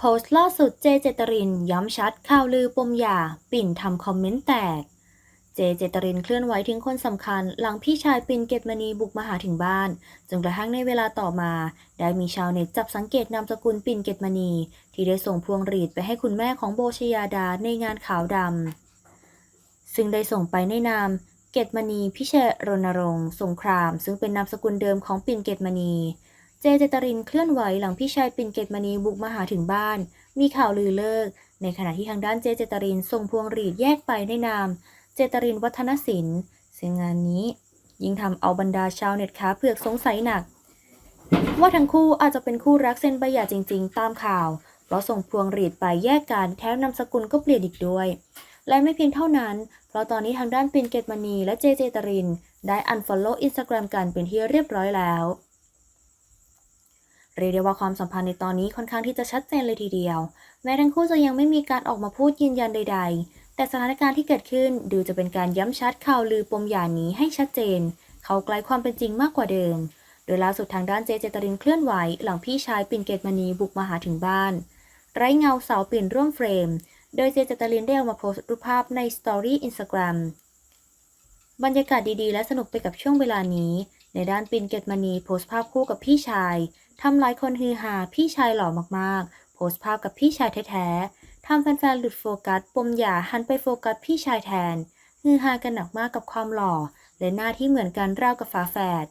โพสต์ล่าสุดเจเจตริน ย้ำชัดข่าวลือปมหย่าปิ่นทำคอมเมนต์แตก เจเจตรินเคลื่อนไหวถึงคนสำคัญ หลังพี่ชายปิ่นเกตมณีบุกมาหาถึงบ้าน จนกระทั่งในเวลาต่อมา ได้มีชาวเน็ตจับสังเกตนามสกุลปิ่นเกตมณี ที่ได้ส่งพวงหรีดไปให้คุณแม่ของโบชยาดาในงานขาวดำซึ่งได้ส่งไปในนามเกตมณีพิเชษรณรงค์สงคราม ซึ่งเป็นนามสกุลเดิมของปิ่นเกตมณี เจเจตรินเคลื่อนไหวหลังพี่ชายปิ่นเกตมณีบุกมาหาถึงบ้าน มีข่าวลือเลิก ในขณะที่ทางด้านเจเจตรินส่งพวงหรีดแยกไปในนาม เจตรินวัฒนศิลป์ซึ่งงานนี้ ยิ่งทำเอาบรรดาชาวเน็ตขาเผือกสงสัยหนัก ว่าทั้งคู่อาจจะเป็นคู่รักเซ็นใบหย่าจริง ๆ ตามข่าว เพราะส่งพวงหรีดไปแยกกันแถมนามสกุลก็เปลี่ยนอีกด้วย และไม่เพียงเท่านั้น เพราะตอนนี้ทางด้านปินเกตมณีและเจเจตริน ได้อันฟอลโล่อินสตาแกรมกันเป็นที่เรียบร้อยแล้ว เรียกได้ว่าความสัมพันธ์ในตอนนี้ค่อนข้างที่จะชัดเจนเลยทีเดียว แม้ทั้งคู่จะยังไม่มีการออกมาพูดยืนยันใด ๆ แต่สถานการณ์ที่เกิดขึ้นดูจะเป็นการย้ำชัดข่าวลือปมหย่านี้ให้ชัดเจน เข้าใกล้ความเป็นจริงมากกว่าเดิม โดยล่าสุดทางด้านเจเจตรินเคลื่อนไหว หลังพี่ชายปิ่นเกตมณีบุกมาหาถึงบ้าน ไร้เงาเสาปิ่นร่วมเฟรม โดยเจเจตรินได้ออกมาโพสต์รูปภาพในสตอรี่อินสตาแกรมบรรยากาศดีๆ และสนุกไปกับช่วงเวลานี้ ในด้านปินเกตมณีโพสต์ภาพคู่กับพี่ชายทำหลายคนฮือฮาพี่ชายหล่อมากๆ โพสต์ภาพกับพี่ชายแท้ๆทำแฟนๆหลุดโฟกัสปมหย่าหันไปโฟกัสพี่ชายแทนฮือฮากันหนักมากกับความหล่อ และหน้าที่เหมือนกันราวกับฝาแฝด